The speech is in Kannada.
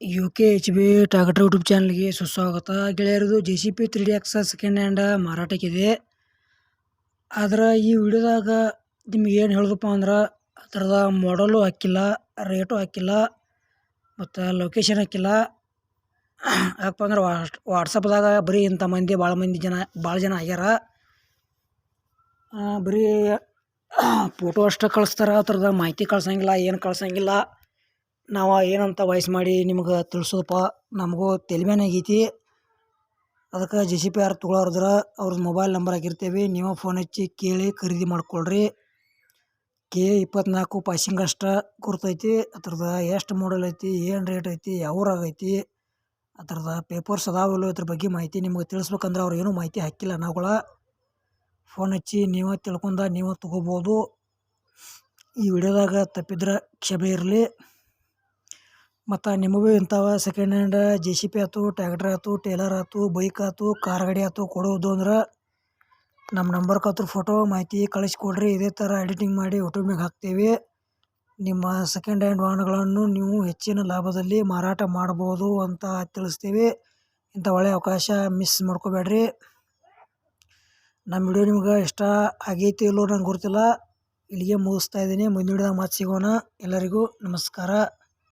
Okay H B tractor YouTube ಚಾನಲ್ಗೆ ಸುಸ್ವಾಗತ. ಗೆಳೆಯರದು J C P three D X second hand ಮಾರಾಟಕ್ಕಿದೆ. ಆದ್ರೆ ಈ ವಿಡಿಯೋದಾಗ ನಿಮ್ಗೆ ಏನು ಹೇಳೋದಪ್ಪ ಅಂದ್ರೆ ಅದರದ ಮಾಡಲು ಹಾಕಿಲ್ಲ ರೇಟು ಹಾಕಿಲ್ಲ, ಮತ್ತು ಲೊಕೇಶನ್ ಹಾಕಿಲ್ಲ. ಯಾಕಪ್ಪ ಅಂದ್ರೆ ವಾಟ್ ವಾಟ್ಸಪ್ದಾಗ ಬರೀ ಇಂಥ ಮಂದಿ ಭಾಳ ಮಂದಿ ಜನ ಭಾಳ ಜನ ಆಗ್ಯಾರ. ಬರೀ ಫೋಟೋ ಅಷ್ಟೇ ಕಳಿಸ್ತಾರ ಥರದ ಮಾಹಿತಿ ಕಳ್ಸಂಗಿಲ್ಲ, ಏನು ಕಳ್ಸಂಗಿಲ್ಲ. ನಾವು ಏನಂತ ವಾಯ್ಸ್ ಮಾಡಿ ನಿಮ್ಗೆ ತಿಳಿಸೋದಪ್ಪ, ನಮಗೂ ತಲೆಬ್ಯಾನೆ ಆಗೈತಿ. ಅದಕ್ಕೆ ಜೆ ಸಿ ಪಿ ಯಾರು ತೊಗೊಳೋರಿದ್ರ ಅವ್ರದ್ದು ಮೊಬೈಲ್ ನಂಬರ್ ಹಾಕಿರ್ತೀವಿ. ನೀವು ಫೋನ್ ಹಚ್ಚಿ ಕೇಳಿ ಖರೀದಿ ಮಾಡ್ಕೊಳ್ರಿ. ಕೆ ಇಪ್ಪತ್ನಾಲ್ಕು ಪಾಸಿಂಗ್ ಅಷ್ಟು ಗುರ್ತೈತಿ. ಅದ್ರದ್ದು ಎಷ್ಟು ಮಾಡಲ್ ಐತಿ, ಏನು ರೇಟ್ ಐತಿ ಐತಿ ಅದ್ರದ್ದು ಪೇಪರ್ಸ್ ಅದಾವಲ್ಲ ಇದ್ರ ಬಗ್ಗೆ ಮಾಹಿತಿ ನಿಮ್ಗೆ ತಿಳಿಸ್ಬೇಕಂದ್ರೆ ಅವ್ರು ಏನೂ ಮಾಹಿತಿ ಹಾಕಿಲ್ಲ ನಾವುಗಳ. ಫೋನ್ ಹಚ್ಚಿ ನೀವೇ ತಿಳ್ಕೊಂಡ ನೀವು ತೊಗೋಬೋದು. ಈ ವಿಡಿಯೋದಾಗ ತಪ್ಪಿದ್ರೆ ಕ್ಷಮೆ ಇರಲಿ. ಮತ್ತು ನಿಮಗೂ ಇಂಥವ second hand J C P ಆಯ್ತು ಟ್ಯಾಕ್ಟ್ರ್ ಆಯ್ತು ಟೇಲರ್ ಆಯ್ತು ಬೈಕ್ ಆಯ್ತು ಕಾರ್ ಗಾಡಿ ಆಯ್ತು ಕೊಡೋದು ಅಂದ್ರೆ ನಮ್ಮ ನಂಬರ್ಗೆ ಕತ್ರ ಫೋಟೋ ಮಾಹಿತಿ ಕಳಿಸ್ಕೊಡ್ರಿ. ಇದೇ ಥರ ಎಡಿಟಿಂಗ್ ಮಾಡಿ ಯೂಟ್ಯೂಬ್ನಾಗ ಹಾಕ್ತೀವಿ. ನಿಮ್ಮ ಸೆಕೆಂಡ್ ಹ್ಯಾಂಡ್ ವಾಹನಗಳನ್ನು ನೀವು ಹೆಚ್ಚಿನ ಲಾಭದಲ್ಲಿ ಮಾರಾಟ ಮಾಡ್ಬೋದು ಅಂತ ತಿಳಿಸ್ತೀವಿ. ಇಂಥ ಒಳ್ಳೆಯ ಅವಕಾಶ ಮಿಸ್ ಮಾಡ್ಕೋಬೇಡ್ರಿ. ನಮ್ಮ ವಿಡಿಯೋ ನಿಮ್ಗೆ ಇಷ್ಟ ಆಗೈತಿ ಇಲ್ಲೋ ನಂಗೆ ಗೊತ್ತಿಲ್ಲ. ಇಲ್ಲಿಗೆ ಮುಗಿಸ್ತಾ ಇದ್ದೀನಿ. ಮುಂದಿನ ವಿಡಿಯೋದಾಗ ಮತ್ತೆ ಸಿಗೋಣ. ಎಲ್ಲರಿಗೂ ನಮಸ್ಕಾರ.